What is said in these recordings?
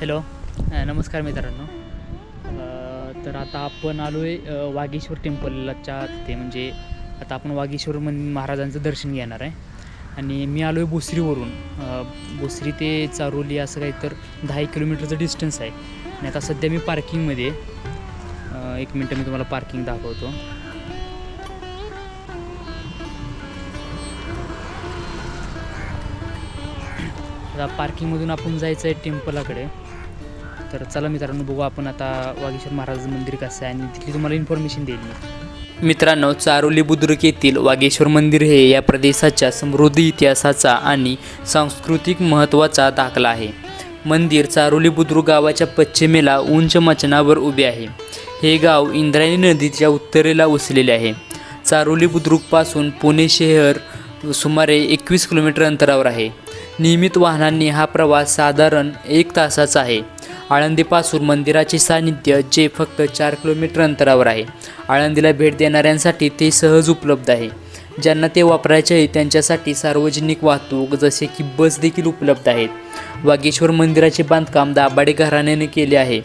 Hello. नमस्कार मित्रांनो. तर आता आपण आलो आहे वागेश्वर टेम्पलच्या तिथे. म्हणजे आता आपण वागेश्वर मन महाराजांचं दर्शन घेणार आहे. आणि मी आलो आहे भोसरीवरून भोसरी ते चारोली असं काही तर दहा एक किलोमीटरचं डिस्टन्स आहे. आणि आता सध्या मी पार्किंगमध्ये एक मिनटं मी तुम्हाला पार्किंग दाखवतो. आता पार्किंगमधून आपण जायचं आहे टेम्पलाकडे. तर चला मित्रांनो बघू आपण आता वागेश्वर महाराज मंदिर कसं आहे आणि तिथली तुम्हाला इन्फॉर्मेशन देईल मी. मित्रांनो चारोली बुद्रुक येथील वागेश्वर मंदिर हे या प्रदेशाच्या समृद्ध इतिहासाचा आणि सांस्कृतिक महत्त्वाचा दाखला आहे. मंदिर चारोली बुद्रुक गावाच्या पश्चिमेला उंच मचनावर उभे आहे. हे गाव इंद्रायणी नदीच्या उत्तरेला वसलेले आहे. चारोली बुद्रुकपासून पुणे शहर सुमारे एकवीस किलोमीटर अंतरावर आहे. नियमित वाहनांनी हा प्रवास साधारण एक तासाचा आहे. आळंदीपासून मंदिराचे सान्निध्य जे फक्त चार किलोमीटर अंतरावर आहे. आळंदीला भेट देणाऱ्यांसाठी ते सहज उपलब्ध आहे. ज्यांना ते वापरायचे आहे त्यांच्यासाठी सार्वजनिक वाहतूक जसे की बस देखील उपलब्ध आहेत. वागेश्वर मंदिराचे बांधकाम दाभाडे घराण्याने केले आहे.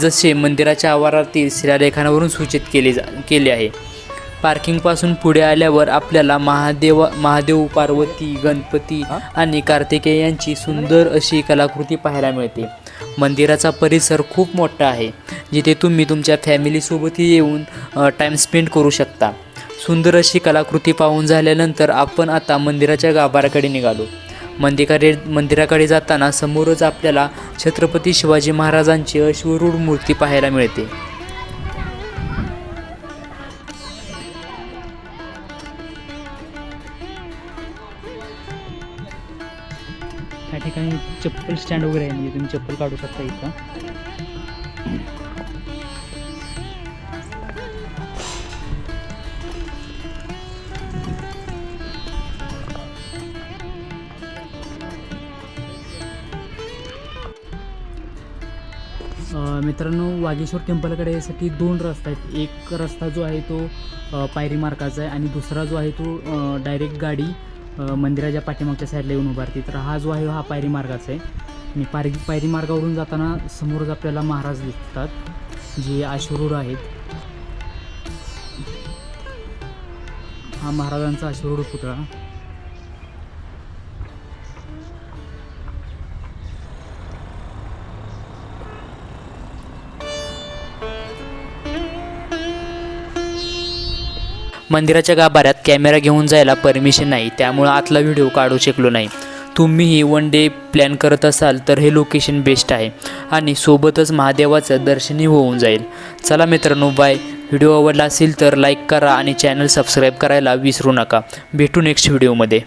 जसे मंदिराच्या आवारातील शिलालेखांवरून सूचित केले जा केले आहे. पार्किंगपासून पुढे आल्यावर आपल्याला महादेव महादेव पार्वती गणपती आणि कार्तिकेय यांची सुंदर अशी कलाकृती पाहायला मिळते. मंदिराचा परिसर खूप मोठा आहे जिथे तुम्ही तुमच्या फॅमिलीसोबतही येऊन टाईम स्पेंड करू शकता. सुंदर अशी कलाकृती पाहून झाल्यानंतर आपण आता मंदिराच्या गाभाऱ्याकडे निघालो. मंदिराकडे मंदिराकडे जाताना समोरच आपल्याला छत्रपती शिवाजी महाराजांची अश्वरूढ मूर्ती पाहायला मिळते. त्या ठिकाणी चप्पल स्टँड वगैरे आहे म्हणजे तुम्ही चप्पल काढू शकता इथं. मित्रांनो वागेश्वर टेम्पलकडे यासाठी दोन रस्ते आहेत. एक रस्ता जो आहे तो पायरी मार्गाचा आहे आणि दुसरा जो आहे तो डायरेक्ट गाडी मंदिराच्या पाठीमागच्या साईडला येऊन उभारते. तर हा जो आहे हा पायरी मार्गाचा आहे. आणि पायरी पायरी मार्गावरून जाताना समोरच आपल्याला महाराज दिसतात जे अश्वरूढ आहेत हा महाराजांचा अश्वरूढ पुतळा. मंदिराच्या गाभाऱ्यात कॅमेरा घेऊन जायला परमिशन नाही त्यामुळं आतला व्हिडिओ काढू शकलो नाही. तुम्हीही वन डे प्लॅन करत असाल तर हे लोकेशन बेस्ट आहे आणि सोबतच महादेवाचं दर्शनही होऊन जाईल. चला मित्रांनो बाय व्हिडिओ आवडला असेल तर लाईक करा आणि चॅनल सबस्क्राईब करायला विसरू नका. भेटू नेक्स्ट व्हिडिओमध्ये